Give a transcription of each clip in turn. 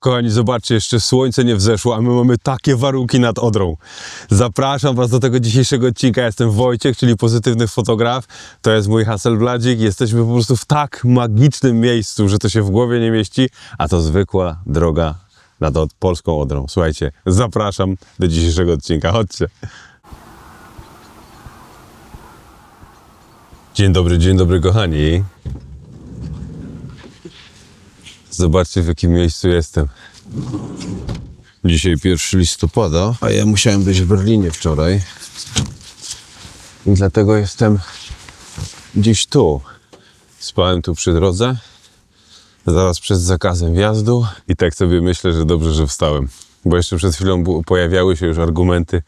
Kochani, zobaczcie, jeszcze słońce nie wzeszło, a my mamy takie warunki nad Odrą. Zapraszam Was do tego dzisiejszego odcinka. Jestem Wojciech, czyli pozytywny fotograf. To jest mój Hasselbladzik. Jesteśmy po prostu w tak magicznym miejscu, że to się w głowie nie mieści, a to zwykła droga nad polską Odrą. Słuchajcie, zapraszam do dzisiejszego odcinka. Chodźcie. Dzień dobry, dzień dobry, kochani. Zobaczcie, w jakim miejscu jestem. Dzisiaj 1 listopada, a ja musiałem być w Berlinie wczoraj. I dlatego jestem gdzieś tu. Spałem tu przy drodze, zaraz przed zakazem wjazdu i tak sobie myślę, że dobrze, że wstałem. Bo jeszcze przed chwilą pojawiały się już argumenty,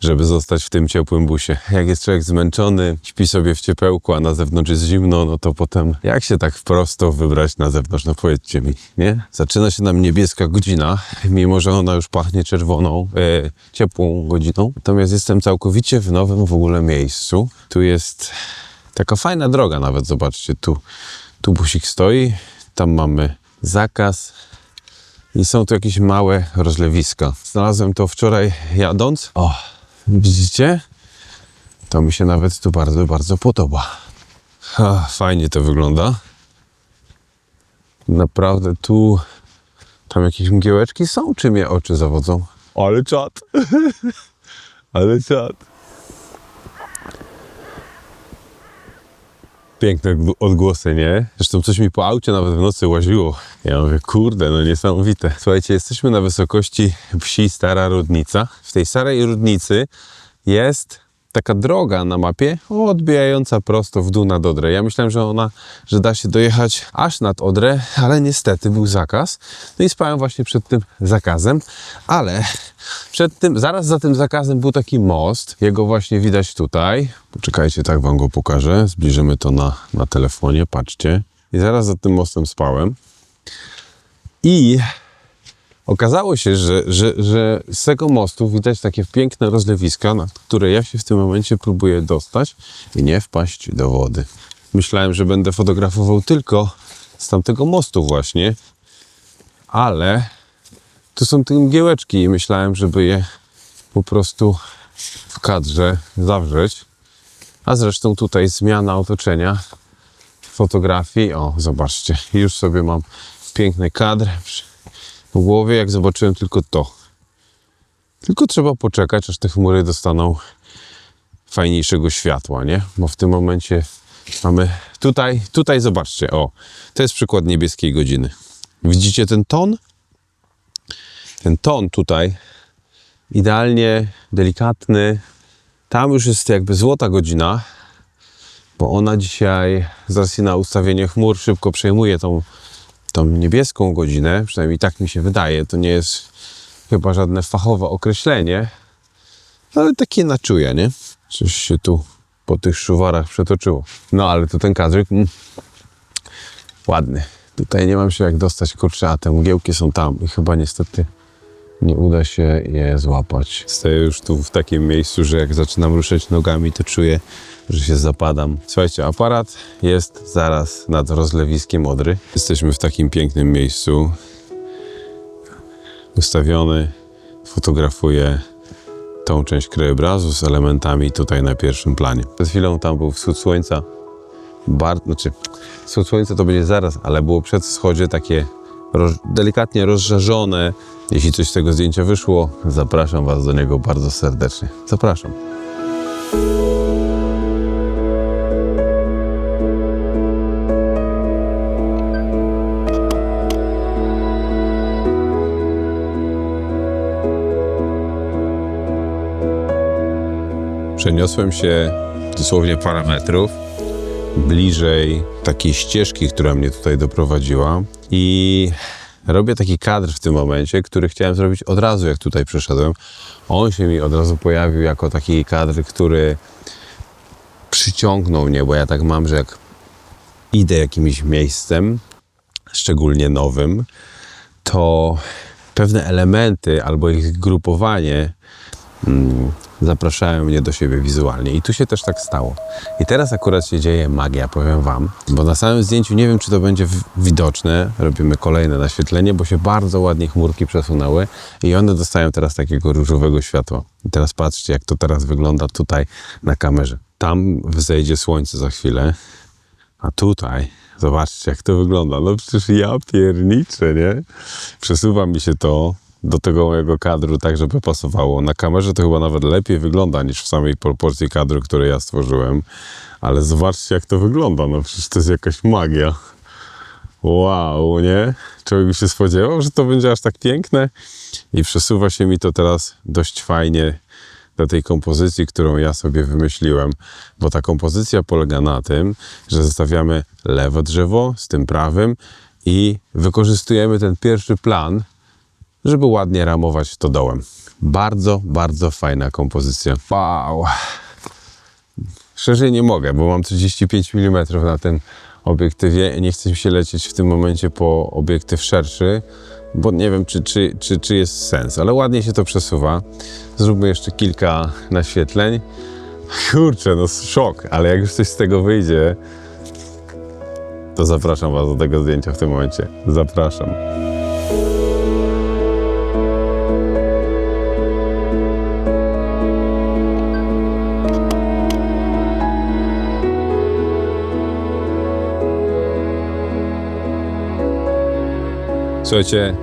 żeby zostać w tym ciepłym busie. Jak jest człowiek zmęczony, śpi sobie w ciepełku, a na zewnątrz jest zimno, no to potem jak się tak prosto wybrać na zewnątrz? No powiedzcie mi, nie? Zaczyna się nam niebieska godzina, mimo że ona już pachnie czerwoną, e, ciepłą godziną. Natomiast jestem całkowicie w nowym w ogóle miejscu. Tu jest taka fajna droga nawet, zobaczcie, tu, tu busik stoi, tam mamy zakaz, i są tu jakieś małe rozlewiska. Znalazłem to wczoraj jadąc. O, widzicie? To mi się nawet tu bardzo, bardzo podoba. Ha, fajnie to wygląda. Naprawdę tu... Tam jakieś mgiełeczki są, czy mnie oczy zawodzą? Ale czad. Ale czad. Piękne odgłosy, nie? Zresztą coś mi po aucie nawet w nocy łaziło. Ja mówię, kurde, no niesamowite. Słuchajcie, jesteśmy na wysokości wsi Stara Rudnica. W tej Starej Rudnicy jest taka droga na mapie odbijająca prosto w dół nad Odrę. Ja myślałem, że ona, że da się dojechać aż nad Odrę, ale niestety był zakaz. No i spałem właśnie przed tym zakazem, ale przed tym, zaraz za tym zakazem był taki most. Jego właśnie widać tutaj. Poczekajcie, tak wam go pokażę. Zbliżymy to na, na telefonie, patrzcie. I zaraz za tym mostem spałem. I okazało się, że, że, że z tego mostu widać takie piękne rozlewiska, na które ja się w tym momencie próbuję dostać i nie wpaść do wody. Myślałem, że będę fotografował tylko z tamtego mostu właśnie, ale tu są te mgiełeczki i myślałem, żeby je po prostu w kadrze zawrzeć. A zresztą tutaj zmiana otoczenia fotografii. O, zobaczcie, już sobie mam piękny kadr w głowie, jak zobaczyłem tylko to. Tylko trzeba poczekać, aż te chmury dostaną fajniejszego światła, nie? Bo w tym momencie mamy tutaj, tutaj zobaczcie, o, to jest przykład niebieskiej godziny. Widzicie ten ton? Ten ton tutaj, idealnie delikatny. Tam już jest jakby złota godzina, bo ona dzisiaj z racji na ustawienie chmur szybko przejmuje tą, tą niebieską godzinę, przynajmniej tak mi się wydaje. To nie jest chyba żadne fachowe określenie, ale takie na czuje, nie? Coś się tu po tych szuwarach przetoczyło. No ale to ten kadrzyk mm, ładny. Tutaj nie mam się jak dostać, kurczę, a te mgiełki są tam i chyba niestety nie uda się je złapać. Stoję już tu w takim miejscu, że jak zaczynam ruszać nogami, to czuję, że się zapadam. Słuchajcie, aparat jest zaraz nad rozlewiskiem Odry. Jesteśmy w takim pięknym miejscu. Ustawiony, fotografuję tą część krajobrazu z elementami tutaj na pierwszym planie. Przed chwilą tam był wschód słońca. Bar, znaczy, wschód słońca to będzie zaraz, ale było przed wschodzie takie roz, delikatnie rozżarzone. Jeśli coś z tego zdjęcia wyszło, zapraszam Was do niego bardzo serdecznie. Zapraszam. Przeniosłem się dosłownie parę metrów bliżej takiej ścieżki, która mnie tutaj doprowadziła i robię taki kadr w tym momencie, który chciałem zrobić od razu, jak tutaj przyszedłem. On się mi od razu pojawił jako taki kadr, który przyciągnął mnie, bo ja tak mam, że jak idę jakimś miejscem, szczególnie nowym, to pewne elementy albo ich grupowanie zapraszają mnie do siebie wizualnie. I tu się też tak stało. I teraz akurat się dzieje magia, powiem Wam, bo na samym zdjęciu nie wiem, czy to będzie widoczne. Robimy kolejne naświetlenie, bo się bardzo ładnie chmurki przesunęły i one dostają teraz takiego różowego światła. I teraz patrzcie, jak to teraz wygląda tutaj na kamerze. Tam wzejdzie słońce za chwilę, a tutaj, zobaczcie jak to wygląda. No przecież ja pierniczę, nie? Przesuwa mi się to do tego mojego kadru tak, żeby pasowało. Na kamerze to chyba nawet lepiej wygląda niż w samej proporcji kadru, który ja stworzyłem. Ale zobaczcie jak to wygląda. No przecież to jest jakaś magia. Wow, nie? Człowiek by się spodziewał, że to będzie aż tak piękne. I przesuwa się mi to teraz dość fajnie do tej kompozycji, którą ja sobie wymyśliłem, bo ta kompozycja polega na tym, że zostawiamy lewe drzewo z tym prawym i wykorzystujemy ten pierwszy plan, żeby ładnie ramować to dołem. Bardzo, bardzo fajna kompozycja. Wow! Szerzej nie mogę, bo mam 35 mm na tym obiektywie i nie chce mi się lecieć w tym momencie po obiektyw szerszy, bo nie wiem, czy, czy, czy, czy jest sens, ale ładnie się to przesuwa. Zróbmy jeszcze kilka naświetleń. Kurczę, no szok, ale jak już coś z tego wyjdzie, to zapraszam Was do tego zdjęcia w tym momencie. Zapraszam. Słuchajcie,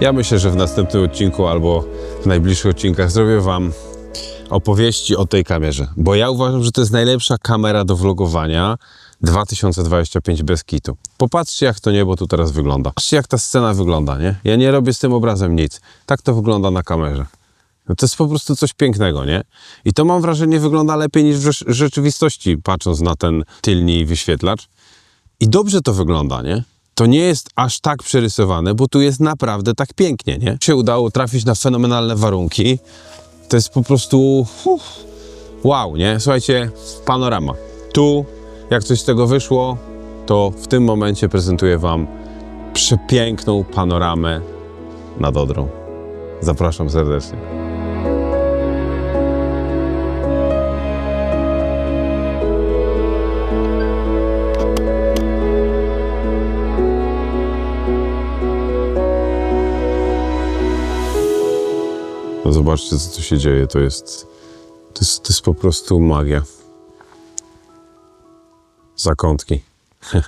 ja myślę, że w następnym odcinku albo w najbliższych odcinkach zrobię Wam opowieści o tej kamerze, bo ja uważam, że to jest najlepsza kamera do vlogowania 2025 bez kitu. Popatrzcie, jak to niebo tu teraz wygląda. Patrzcie, jak ta scena wygląda, nie? Ja nie robię z tym obrazem nic. Tak to wygląda na kamerze. No to jest po prostu coś pięknego, nie? I to mam wrażenie wygląda lepiej niż w rzecz- rzeczywistości, patrząc na ten tylni wyświetlacz. I dobrze to wygląda, nie? To nie jest aż tak przerysowane, bo tu jest naprawdę tak pięknie, nie? Się udało trafić na fenomenalne warunki. To jest po prostu uff, wow, nie? Słuchajcie, panorama. Tu, jak coś z tego wyszło, to w tym momencie prezentuję Wam przepiękną panoramę nad Odrą. Zapraszam serdecznie. Zobaczcie, co tu się dzieje. To jest, to jest, to jest po prostu magia. Zakątki.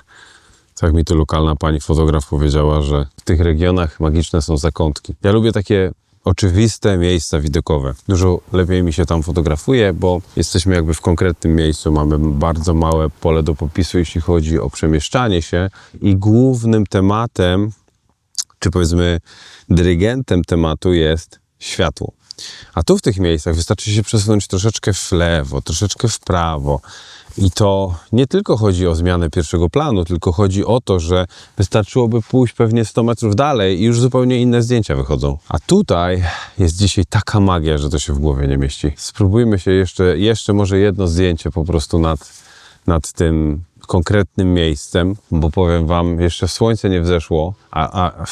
Tak mi to lokalna pani fotograf powiedziała, że w tych regionach magiczne są zakątki. Ja lubię takie oczywiste miejsca widokowe. Dużo lepiej mi się tam fotografuje, bo jesteśmy jakby w konkretnym miejscu, mamy bardzo małe pole do popisu, jeśli chodzi o przemieszczanie się i głównym tematem czy powiedzmy dyrygentem tematu jest światło. A tu w tych miejscach wystarczy się przesunąć troszeczkę w lewo, troszeczkę w prawo. I to nie tylko chodzi o zmianę pierwszego planu, tylko chodzi o to, że wystarczyłoby pójść pewnie 100 metrów dalej i już zupełnie inne zdjęcia wychodzą. A tutaj jest dzisiaj taka magia, że to się w głowie nie mieści. Spróbujmy się jeszcze, jeszcze może jedno zdjęcie po prostu nad, nad tym konkretnym miejscem, bo powiem wam, jeszcze słońce nie wzeszło, a, a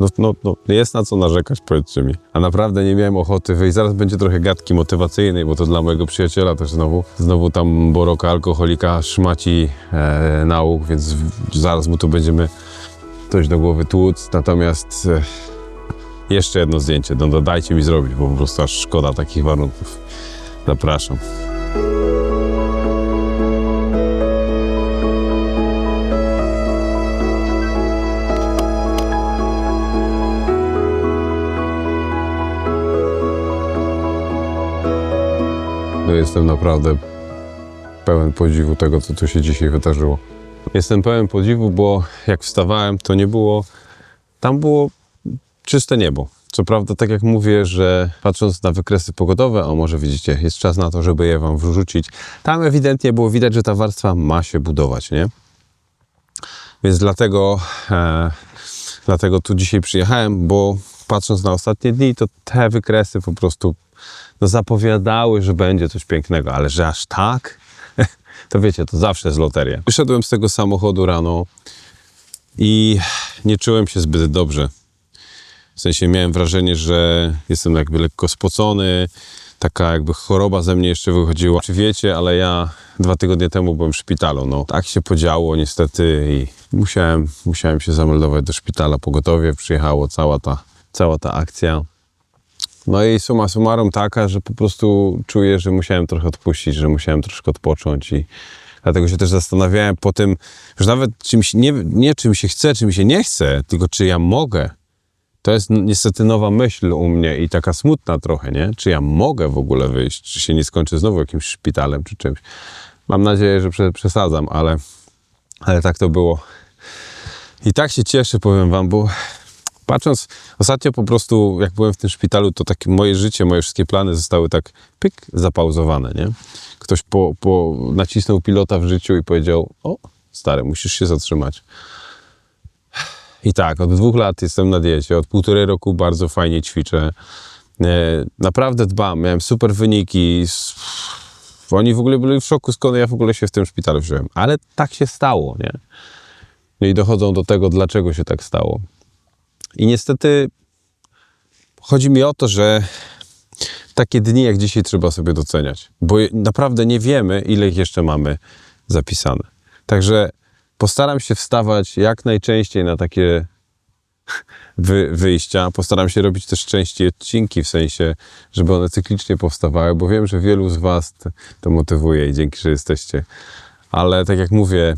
no, no, no, jest na co narzekać, powiedzcie mi. A naprawdę nie miałem ochoty wyjść. Zaraz będzie trochę gadki motywacyjnej, bo to dla mojego przyjaciela też znowu. Znowu tam Boroka, alkoholika, szmaci e, nauk, więc w, zaraz mu tu będziemy coś do głowy tłuc. Natomiast e, jeszcze jedno zdjęcie, no, no dajcie mi zrobić, bo po prostu aż szkoda takich warunków. Zapraszam. Jestem naprawdę pełen podziwu tego, co tu się dzisiaj wydarzyło. Jestem pełen podziwu, bo jak wstawałem, to nie było. Tam było czyste niebo. Co prawda, tak jak mówię, że patrząc na wykresy pogodowe, o może widzicie, jest czas na to, żeby je wam wrzucić. Tam ewidentnie było widać, że ta warstwa ma się budować, nie? Więc dlatego, e, dlatego tu dzisiaj przyjechałem, bo patrząc na ostatnie dni, to te wykresy po prostu no, zapowiadały, że będzie coś pięknego, ale że aż tak, to wiecie, to zawsze jest loteria. Wyszedłem z tego samochodu rano i nie czułem się zbyt dobrze. W sensie miałem wrażenie, że jestem jakby lekko spocony, taka jakby choroba ze mnie jeszcze wychodziła. Czy wiecie, ale ja dwa tygodnie temu byłem w szpitalu. No, tak się podziało niestety i musiałem, musiałem się zameldować do szpitala. Pogotowie przyjechało, cała ta, cała ta akcja. No i suma summarum taka, że po prostu czuję, że musiałem trochę odpuścić, że musiałem troszkę odpocząć i dlatego się też zastanawiałem po tym, że nawet czym się, nie, nie czym się chce, czym się nie chce, tylko czy ja mogę. To jest niestety nowa myśl u mnie i taka smutna trochę, nie? Czy ja mogę w ogóle wyjść? Czy się nie skończy znowu jakimś szpitalem czy czymś? Mam nadzieję, że prze, przesadzam, ale, ale tak to było. I tak się cieszę, powiem wam, bo patrząc, ostatnio po prostu jak byłem w tym szpitalu, to takie moje życie, moje wszystkie plany zostały tak pyk, zapauzowane, nie? Ktoś po, po nacisnął pilota w życiu i powiedział, o stary, musisz się zatrzymać. I tak, od dwóch lat jestem na diecie, od półtorej roku bardzo fajnie ćwiczę. E, Naprawdę dbam, miałem super wyniki. Oni w ogóle byli w szoku, skąd ja w ogóle się w tym szpitalu wziąłem. Ale tak się stało, nie? No i dochodzą do tego, dlaczego się tak stało. I niestety chodzi mi o to, że takie dni jak dzisiaj trzeba sobie doceniać, bo naprawdę nie wiemy, ile ich jeszcze mamy zapisane. Także postaram się wstawać jak najczęściej na takie wy, wyjścia. Postaram się robić też częściej odcinki, w sensie, żeby one cyklicznie powstawały, bo wiem, że wielu z Was to motywuje i dzięki, że jesteście. Ale tak jak mówię,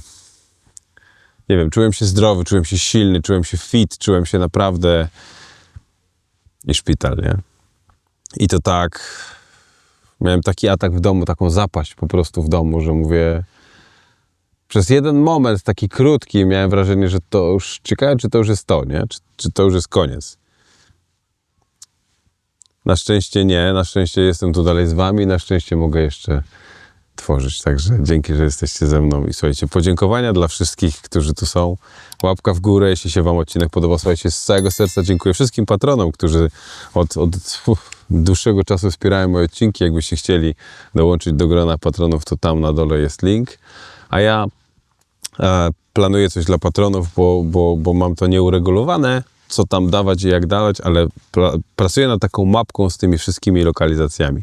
nie wiem, czułem się zdrowy, czułem się silny, czułem się fit, czułem się naprawdę i szpital, nie? I to tak, miałem taki atak w domu, taką zapaść po prostu w domu, że mówię, przez jeden moment, taki krótki, miałem wrażenie, że to już, ciekawe, czy to już jest to, nie? Czy, czy to już jest koniec. Na szczęście nie, na szczęście jestem tu dalej z wami, na szczęście mogę jeszcze tworzyć, także dzięki, że jesteście ze mną i słuchajcie, podziękowania dla wszystkich, którzy tu są. Łapka w górę, jeśli się wam odcinek podoba, słuchajcie, z całego serca dziękuję wszystkim patronom, którzy od, od dłuższego czasu wspierają moje odcinki. Jakbyście chcieli dołączyć do grona patronów, to tam na dole jest link. A ja e, planuję coś dla patronów, bo, bo, bo mam to nieuregulowane, co tam dawać i jak dawać, ale pra, pracuję nad taką mapką z tymi wszystkimi lokalizacjami.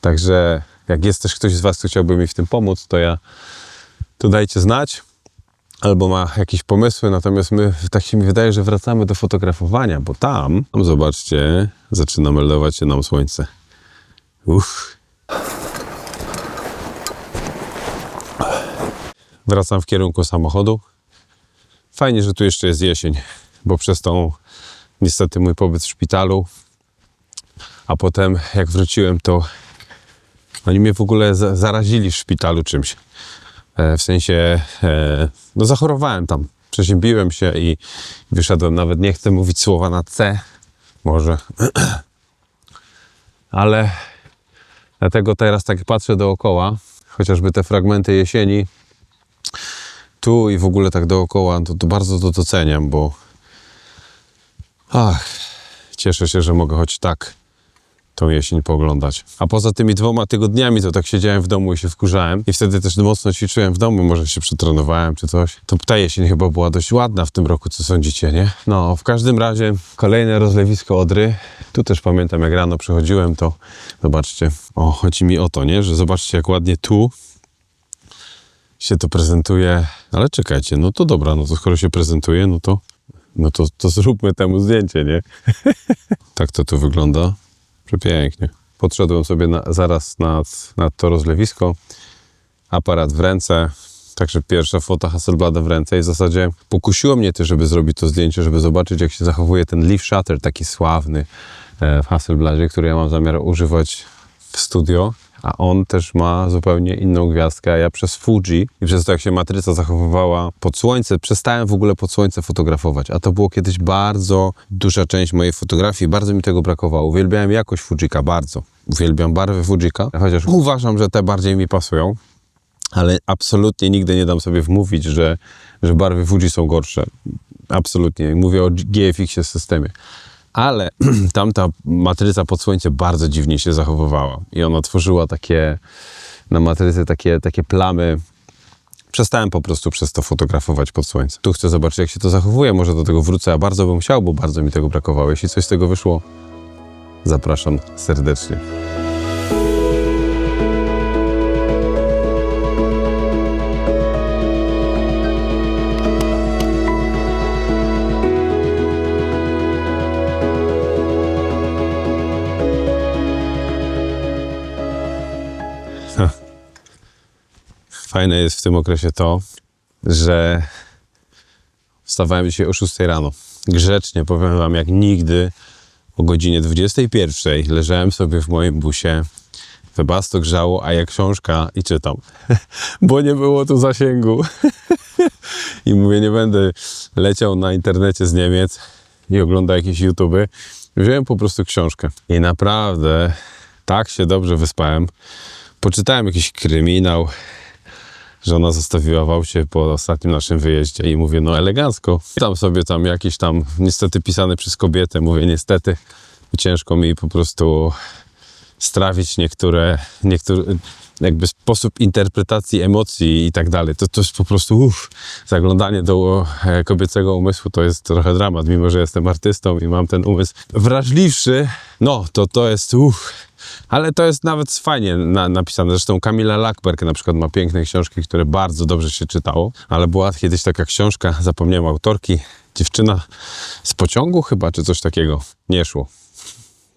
Także jak jest też ktoś z Was, kto chciałby mi w tym pomóc, to ja to dajcie znać. Albo ma jakieś pomysły, natomiast my, tak się mi wydaje, że wracamy do fotografowania, bo tam, tam zobaczcie, zaczyna meldować się nam słońce. Uff. Wracam w kierunku samochodu. Fajnie, że tu jeszcze jest jesień, bo przez tą niestety mój pobyt w szpitalu, a potem jak wróciłem, to oni mnie w ogóle za- zarazili w szpitalu czymś. E, w sensie, e, no zachorowałem tam. Przeziębiłem się i wyszedłem. Nawet nie chcę mówić słowa na C, może. Ale dlatego teraz tak patrzę dookoła, chociażby te fragmenty jesieni, tu i w ogóle tak dookoła, to, to bardzo to doceniam, bo ach, cieszę się, że mogę choć tak tą jesień pooglądać. A poza tymi dwoma tygodniami to tak siedziałem w domu i się wkurzałem i wtedy też mocno ćwiczyłem w domu, może się przetrenowałem czy coś. To ta jesień chyba była dość ładna w tym roku, co sądzicie, nie? No, w każdym razie kolejne rozlewisko Odry. Tu też pamiętam, jak rano przychodziłem, to zobaczcie, o, chodzi mi o to, nie? Że zobaczcie, jak ładnie tu się to prezentuje. Ale czekajcie, no to dobra, no to skoro się prezentuje, no to, no to, to zróbmy temu zdjęcie, nie? tak to tu wygląda. Przepięknie. Podszedłem sobie na, zaraz nad, nad to rozlewisko. Aparat w ręce. Także pierwsza fota Hasselblada w ręce i w zasadzie pokusiło mnie też, żeby zrobić to zdjęcie, żeby zobaczyć, jak się zachowuje ten leaf shutter, taki sławny e, w Hasselbladzie, który ja mam zamiar używać w studio. A on też ma zupełnie inną gwiazdkę, ja przez Fuji i przez to, jak się matryca zachowywała pod słońce, przestałem w ogóle pod słońce fotografować. A to było kiedyś bardzo duża część mojej fotografii. Bardzo mi tego brakowało. Uwielbiałem jakość Fujika, bardzo. Uwielbiam barwy Fujika, chociaż uważam, że te bardziej mi pasują ale absolutnie nigdy nie dam sobie wmówić, że, że barwy Fuji są gorsze. Absolutnie. Mówię o GFX-ie systemie. Ale tamta matryca pod słońce bardzo dziwnie się zachowywała i ona tworzyła takie na matrycy takie, takie plamy Przestałem po prostu przez to fotografować pod słońcem. Tu chcę zobaczyć, jak się to zachowuje. Może do tego wrócę, a bardzo bym chciał, bo bardzo mi tego brakowało. Jeśli coś z tego wyszło, zapraszam serdecznie. Fajne jest w tym okresie to, że wstawałem dzisiaj o 6 rano. Grzecznie powiem wam, jak nigdy o godzinie 21 leżałem sobie w moim busie. Webasto grzało, a ja książka i czytam. Bo nie było tu zasięgu. I mówię, nie będę leciał na internecie z Niemiec i oglądał jakieś YouTube. Wziąłem po prostu książkę. I naprawdę tak się dobrze wyspałem. Poczytałem jakiś kryminał, żona zostawiła w aucie po ostatnim naszym wyjeździe i mówię, no elegancko. Tam sobie tam jakiś tam, niestety pisany przez kobietę, mówię, niestety ciężko mi po prostu strawić niektóre, niektóre jakby sposób interpretacji emocji i tak dalej. To, to jest po prostu uff, zaglądanie do e, kobiecego umysłu to jest trochę dramat, mimo że jestem artystą i mam ten umysł wrażliwszy, no to to jest uff. Ale to jest nawet fajnie na, napisane. Zresztą Kamila Lackberg na przykład ma piękne książki, które bardzo dobrze się czytało, ale była kiedyś taka książka, zapomniałem autorki, dziewczyna z pociągu chyba, czy coś takiego. Nie szło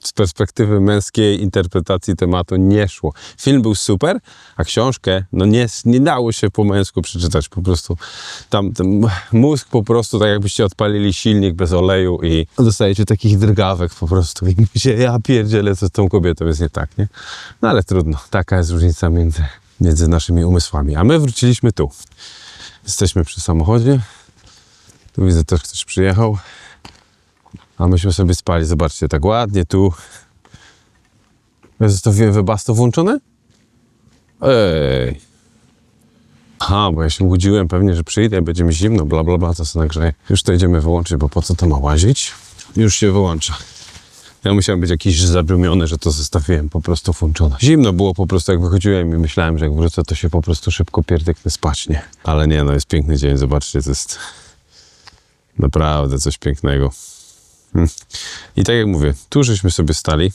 z perspektywy męskiej interpretacji tematu nie szło. Film był super, a książkę no nie, nie dało się po męsku przeczytać. Po prostu tam mózg po prostu tak jakbyście odpalili silnik bez oleju i dostajecie takich drgawek po prostu i mówicie, ja pierdzielę, co z tą kobietą jest nie tak, nie? No ale trudno, taka jest różnica między, między naszymi umysłami. A my wróciliśmy tu. Jesteśmy przy samochodzie. Tu widzę też ktoś przyjechał. A myśmy sobie spali, zobaczcie, tak ładnie tu. Ja zostawiłem webasto włączone? Ej. Aha, bo ja się budziłem pewnie, że przyjdę, będzie mi zimno, bla bla bla, to sobie nagrzeję. Już to idziemy wyłączyć, bo po co to ma łazić? Już się wyłącza. Ja musiałem być jakiś zadumiony, że to zostawiłem po prostu włączone. Zimno było po prostu, jak wychodziłem i myślałem, że jak wrócę, to się po prostu szybko pierdyknę spać, nie? Ale nie, no jest piękny dzień, zobaczcie, to jest naprawdę coś pięknego. Hmm. I tak jak mówię, tu żeśmy sobie stali.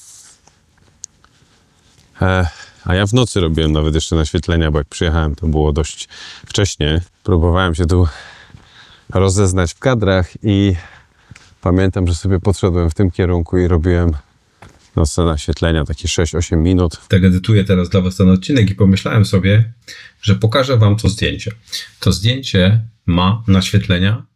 E, a ja w nocy robiłem nawet jeszcze naświetlenia, bo jak przyjechałem, to było dość wcześnie. Próbowałem się tu rozeznać w kadrach i pamiętam, że sobie podszedłem w tym kierunku i robiłem nocne naświetlenia, takie 6-8 minut. tak edytuję teraz dla Was ten odcinek i pomyślałem sobie, że pokażę Wam to zdjęcie. To zdjęcie ma naświetlenia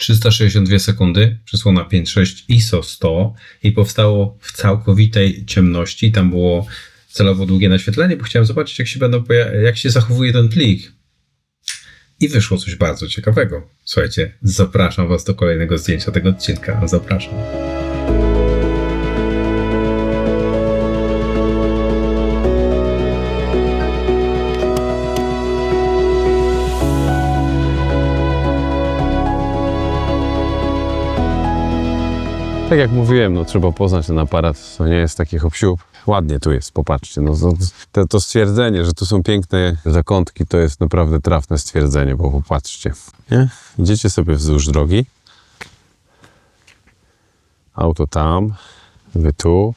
362 sekundy, przysłona 5.6 ISO 100 i powstało w całkowitej ciemności. Tam było celowo długie naświetlenie, bo chciałem zobaczyć, jak się, będą jak się zachowuje ten plik. I wyszło coś bardzo ciekawego. Słuchajcie, zapraszam Was do kolejnego zdjęcia tego odcinka. Zapraszam. Tak jak mówiłem, no trzeba poznać ten aparat, to nie jest taki hop Ładnie tu jest, popatrzcie. No, to, to, stwierdzenie, że tu są piękne zakątki, to jest naprawdę trafne stwierdzenie, bo popatrzcie. Nie? Idziecie sobie wzdłuż drogi. Auto tam, wy tu.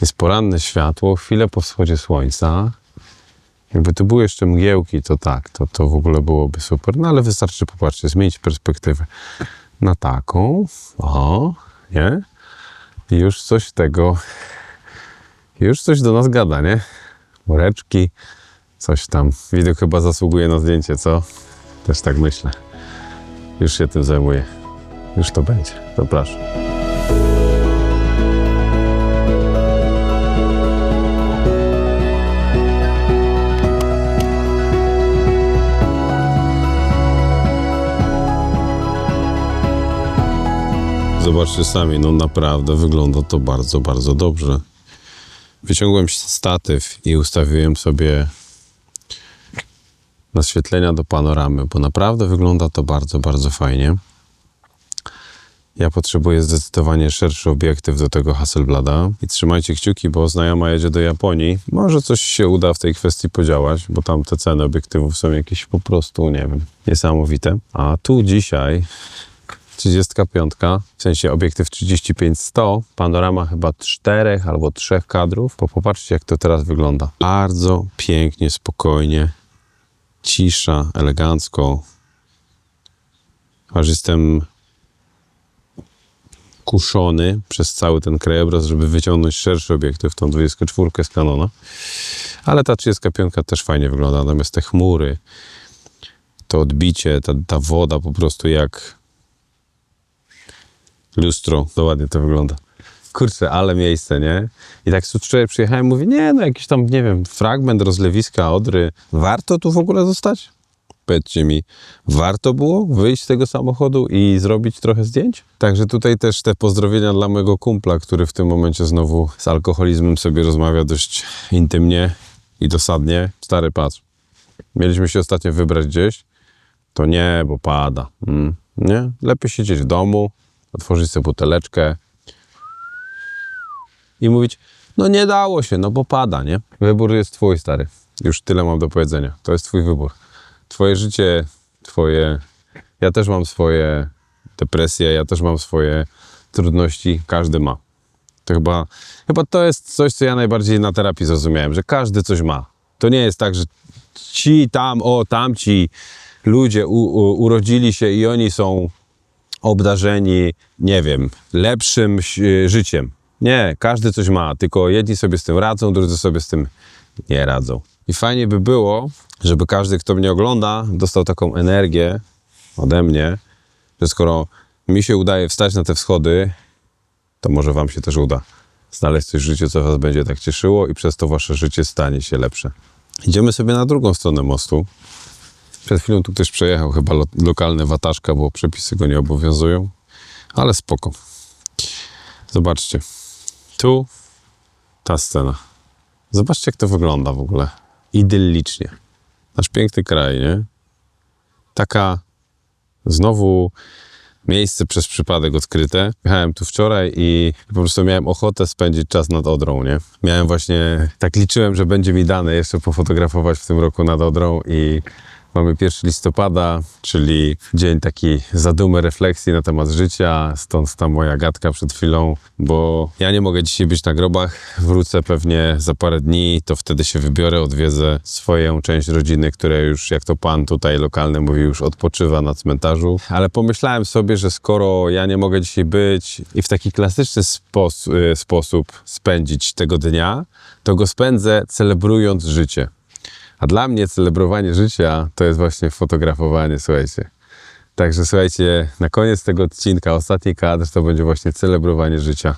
Jest poranne światło, chwilę po wschodzie słońca. Jakby tu były jeszcze mgiełki, to tak, to, to w ogóle byłoby super. No ale wystarczy, popatrzcie, zmienić perspektywę na taką. O, nie? I już coś tego, już coś do nas gada, nie? Woreczki, coś tam. Widok chyba zasługuje na zdjęcie, co? Też tak myślę. Już się tym zajmuję. Już to będzie. Zapraszam. Zobaczcie sami, no naprawdę wygląda to bardzo, bardzo dobrze. Wyciągłem statyw i ustawiłem sobie naświetlenia do panoramy, bo naprawdę wygląda to bardzo, bardzo fajnie. Ja potrzebuję zdecydowanie szerszy obiektyw do tego Hasselblada i trzymajcie kciuki, bo znajoma jedzie do Japonii. Może coś się uda w tej kwestii podziałać, bo tam te ceny obiektywów są jakieś po prostu, nie wiem, niesamowite. A tu dzisiaj 35, w sensie obiektyw 35-100, panorama chyba czterech albo trzech kadrów, bo popatrzcie jak to teraz wygląda. Bardzo pięknie, spokojnie, cisza, elegancko. Aż jestem kuszony przez cały ten krajobraz, żeby wyciągnąć szerszy obiektyw, tą 24 z Canona. Ale ta 35 też fajnie wygląda, natomiast te chmury, to odbicie, ta, ta woda po prostu jak lustro, to ładnie to wygląda. Kurczę, ale miejsce, nie? I tak wczoraj przyjechałem, mówię, nie no, jakiś tam, nie wiem, fragment rozlewiska Odry. Warto tu w ogóle zostać? Powiedzcie mi, warto było wyjść z tego samochodu i zrobić trochę zdjęć? Także tutaj też te pozdrowienia dla mojego kumpla, który w tym momencie znowu z alkoholizmem sobie rozmawia dość intymnie i dosadnie. Stary, patrz, mieliśmy się ostatnio wybrać gdzieś, to nie, bo pada. Mm, nie? Lepiej siedzieć w domu, otworzyć sobie buteleczkę i mówić, no nie dało się, no bo pada, nie? Wybór jest twój, stary. Już tyle mam do powiedzenia. To jest twój wybór. Twoje życie, twoje... Ja też mam swoje depresje, ja też mam swoje trudności. Każdy ma. To chyba, chyba to jest coś, co ja najbardziej na terapii zrozumiałem, że każdy coś ma. To nie jest tak, że ci tam, o tamci ludzie u, u, urodzili się i oni są obdarzeni, nie wiem, lepszym życiem. Nie, każdy coś ma, tylko jedni sobie z tym radzą, drudzy sobie z tym nie radzą. I fajnie by było, żeby każdy, kto mnie ogląda, dostał taką energię ode mnie, że skoro mi się udaje wstać na te wschody, to może wam się też uda znaleźć coś w życiu, co was będzie tak cieszyło i przez to wasze życie stanie się lepsze. Idziemy sobie na drugą stronę mostu. Przed chwilą tu ktoś przejechał, chyba lo lokalny wataszka, bo przepisy go nie obowiązują, ale spoko. Zobaczcie, tu ta scena. Zobaczcie, jak to wygląda w ogóle. Idyllicznie. Nasz piękny kraj, nie? Taka znowu miejsce przez przypadek odkryte. Jechałem tu wczoraj i po prostu miałem ochotę spędzić czas nad Odrą, nie? Miałem właśnie, tak liczyłem, że będzie mi dane jeszcze pofotografować w tym roku nad Odrą i mamy 1 listopada, czyli dzień taki zadumy, refleksji na temat życia, stąd ta moja gadka przed chwilą, bo ja nie mogę dzisiaj być na grobach, wrócę pewnie za parę dni, to wtedy się wybiorę, odwiedzę swoją część rodziny, która już, jak to pan tutaj lokalny mówi, już odpoczywa na cmentarzu, ale pomyślałem sobie, że skoro ja nie mogę dzisiaj być i w taki klasyczny spos y, sposób spędzić tego dnia, to go spędzę celebrując życie. A dla mnie celebrowanie życia to jest właśnie fotografowanie, słuchajcie. Także słuchajcie, na koniec tego odcinka, ostatni kadr to będzie właśnie celebrowanie życia.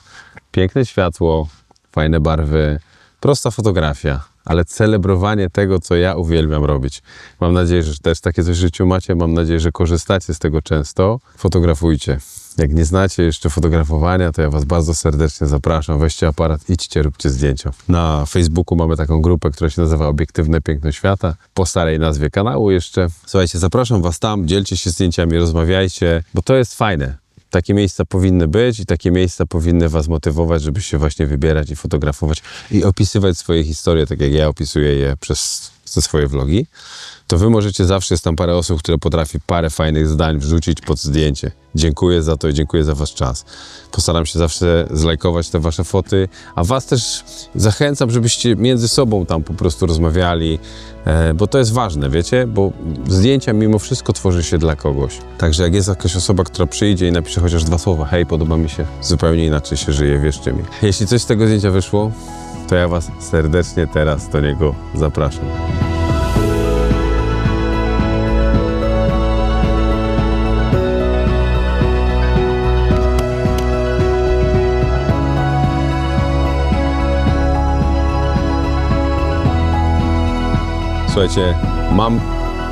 Piękne światło, fajne barwy, prosta fotografia, ale celebrowanie tego, co ja uwielbiam robić. Mam nadzieję, że też takie coś w życiu macie, mam nadzieję, że korzystacie z tego często. Fotografujcie. Jak nie znacie jeszcze fotografowania, to ja Was bardzo serdecznie zapraszam. Weźcie aparat, idźcie, róbcie zdjęcia. Na Facebooku mamy taką grupę, która się nazywa Obiektywne Piękno Świata. Po starej nazwie kanału jeszcze. Słuchajcie, zapraszam Was tam, dzielcie się zdjęciami, rozmawiajcie, bo to jest fajne. Takie miejsca powinny być i takie miejsca powinny Was motywować, żeby się właśnie wybierać i fotografować i opisywać swoje historie, tak jak ja opisuję je przez te swoje vlogi. To Wy możecie zawsze, jest tam parę osób, które potrafi parę fajnych zdań wrzucić pod zdjęcie. Dziękuję za to i dziękuję za Wasz czas. Postaram się zawsze zlajkować te Wasze foty, a Was też zachęcam, żebyście między sobą tam po prostu rozmawiali, e, bo to jest ważne, wiecie, bo zdjęcia mimo wszystko tworzy się dla kogoś. Także jak jest jakaś osoba, która przyjdzie i napisze chociaż dwa słowa, hej, podoba mi się, zupełnie inaczej się żyje, wierzcie mi. Jeśli coś z tego zdjęcia wyszło, to ja Was serdecznie teraz do niego zapraszam. Słuchajcie, mam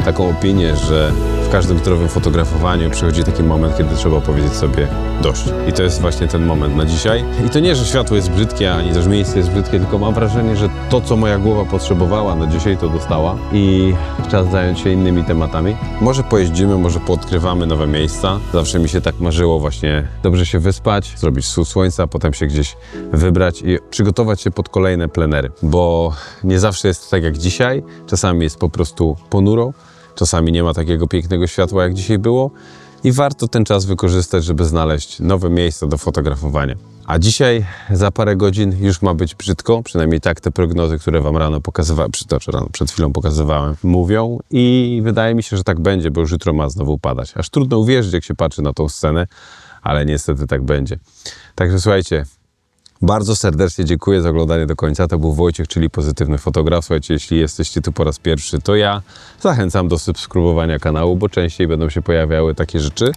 taką opinię, że w każdym zdrowym fotografowaniu przychodzi taki moment, kiedy trzeba powiedzieć sobie dość. I to jest właśnie ten moment na dzisiaj. I to nie, że światło jest brzydkie, ani też miejsce jest brzydkie, tylko mam wrażenie, że to, co moja głowa potrzebowała na dzisiaj, to dostała i czas zająć się innymi tematami. Może pojeździmy, może poodkrywamy nowe miejsca. Zawsze mi się tak marzyło właśnie dobrze się wyspać, zrobić wschód słońca, potem się gdzieś wybrać i przygotować się pod kolejne plenery, bo nie zawsze jest tak jak dzisiaj. Czasami jest po prostu ponuro, czasami nie ma takiego pięknego światła jak dzisiaj było i warto ten czas wykorzystać, żeby znaleźć nowe miejsca do fotografowania. A dzisiaj za parę godzin już ma być brzydko, przynajmniej tak te prognozy, które wam rano pokazywałem, czy to, czy rano, przed chwilą pokazywałem, mówią i wydaje mi się, że tak będzie, bo już jutro ma znowu padać. Aż trudno uwierzyć, jak się patrzy na tą scenę, ale niestety tak będzie. Także słuchajcie, bardzo serdecznie dziękuję za oglądanie do końca. To był Wojciech, czyli pozytywny fotograf. Słuchajcie, jeśli jesteście tu po raz pierwszy, to ja zachęcam do subskrybowania kanału, bo częściej będą się pojawiały takie rzeczy.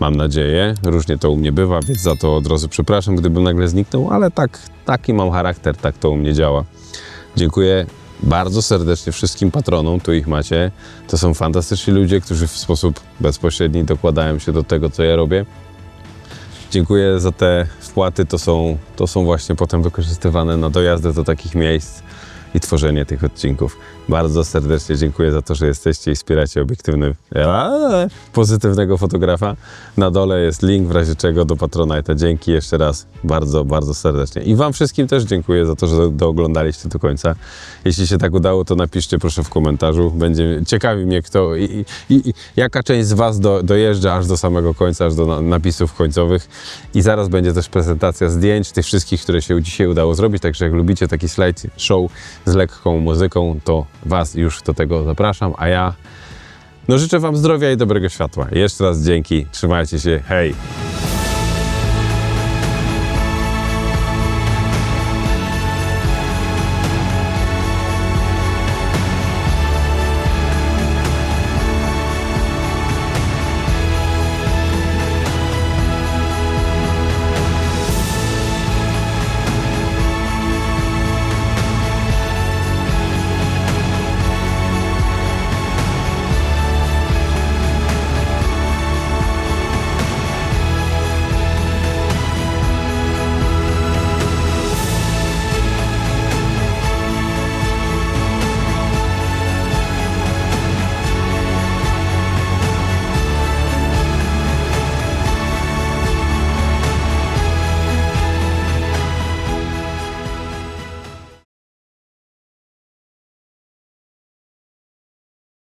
Mam nadzieję. Różnie to u mnie bywa, więc za to od razu przepraszam, gdybym nagle zniknął, ale tak, taki mam charakter, tak to u mnie działa. Dziękuję bardzo serdecznie wszystkim patronom, tu ich macie. To są fantastyczni ludzie, którzy w sposób bezpośredni dokładają się do tego, co ja robię. Dziękuję za te wpłaty. To są, to są właśnie potem wykorzystywane na dojazdy do takich miejsc i tworzenie tych odcinków. Bardzo serdecznie dziękuję za to, że jesteście i wspieracie obiektywny, pozytywnego fotografa. Na dole jest link w razie czego do Patronite'a. Dzięki jeszcze raz bardzo, bardzo serdecznie. I Wam wszystkim też dziękuję za to, że dooglądaliście do końca. Jeśli się tak udało, to napiszcie proszę w komentarzu. Będzie ciekawi mnie kto i, i, i jaka część z Was do, dojeżdża aż do samego końca, aż do na, napisów końcowych. I zaraz będzie też prezentacja zdjęć tych wszystkich, które się dzisiaj udało zrobić. Także jak lubicie taki slide show z lekką muzyką, to Was już do tego zapraszam, a ja no życzę Wam zdrowia i dobrego światła. Jeszcze raz dzięki, trzymajcie się, hej!